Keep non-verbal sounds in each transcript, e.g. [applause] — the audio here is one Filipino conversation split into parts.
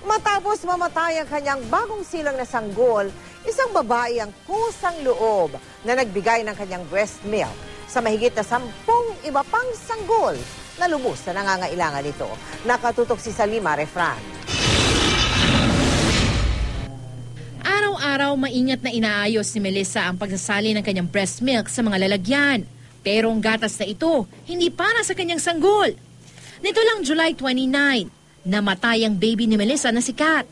Matapos mamatay ang kanyang bagong silang na sanggol, isang babae ang kusang loob na nagbigay ng kanyang breast milk sa mahigit na sampung iba pang sanggol na lubos na nangangailangan nito. Nakatutok si Salima Refran. Araw-araw maingat na inaayos ni Melissa ang pagsasali ng kanyang breast milk sa mga lalagyan. Pero ang gatas na ito, hindi para sa kanyang sanggol. Nito lang July 29, namatay ang baby ni Melissa na si Kat.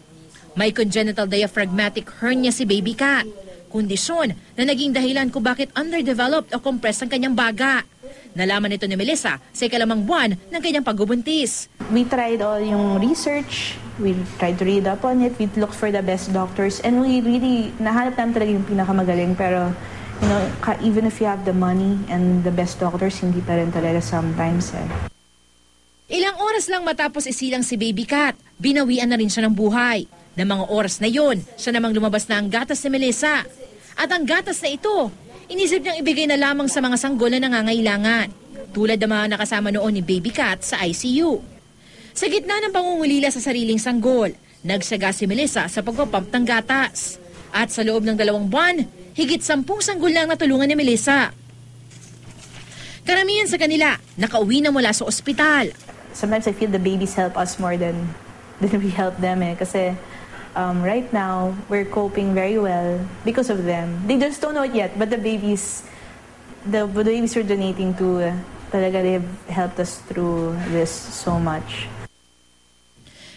May congenital diaphragmatic hernia si baby Kat. Kondisyon na naging dahilan kung bakit underdeveloped o compressed ang kanyang baga. Nalaman nito ni Melissa sa ikalamang buwan ng kanyang pagbubuntis. We tried all yung research, we tried to read up on it, we looked for the best doctors, and we really, nahanap namin talaga yung pinakamagaling, pero, you know, even if you have the money and the best doctors, hindi pa rin talaga sometimes eh. Ilang oras lang matapos isilang si Baby Cat, binawian na rin siya ng buhay. Na mga oras na yon, siya namang lumabas na ang gatas ni Melissa. At ang gatas na ito, inisip niyang ibigay na lamang sa mga sanggol na nangangailangan. Tulad ng mga nakasama noon ni Baby Cat sa ICU. Sa gitna ng pangungulila sa sariling sanggol, nagsaga si Melissa sa pagpapump ng gatas. At sa loob ng dalawang buwan, higit sampung sanggol lang natulungan ni Melissa. Karamihan sa kanila, nakauwi na mula sa ospital. Sometimes I feel the babies help us more than, [laughs] than we help them eh, kasi um, right now, we're coping very well because of them. They just don't know it yet, but the babies, the, the babies we're donating to, uh, talaga they've helped us through this so much.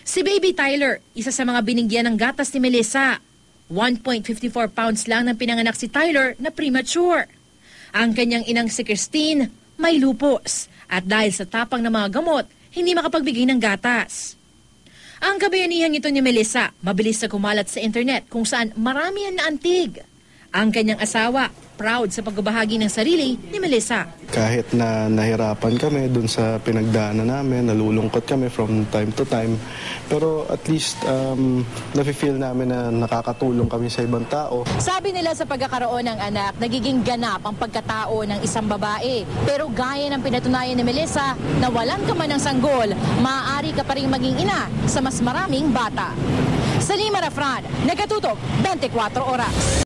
Si Baby Tyler, isa sa mga binigyan ng gatas ni Melissa. 1.54 pounds lang ng pinanganak si Tyler na premature. Ang kanyang inang si Christine may lupus at dahil sa tapang ng mga gamot, hindi makapagbigay ng gatas. Ang kabayanihan ito ni Melissa, mabilis na kumalat sa internet kung saan marami ang naantig. Ang kanyang asawa, proud sa pagbabahagi ng sarili ni Melissa. Kahit na nahirapan kami dun sa pinagdaanan namin, nalulungkot kami from time to time. Pero at least um, nafe-feel namin na nakakatulong kami sa ibang tao. Sabi nila sa pagkakaroon ng anak, nagiging ganap ang pagkatao ng isang babae. Pero gaya ng pinatunayan ni Melissa, na walang ka man ng sanggol, maaari ka pa rin maging ina sa mas maraming bata. Salima Rafran, Nagatutok, 24 Oras.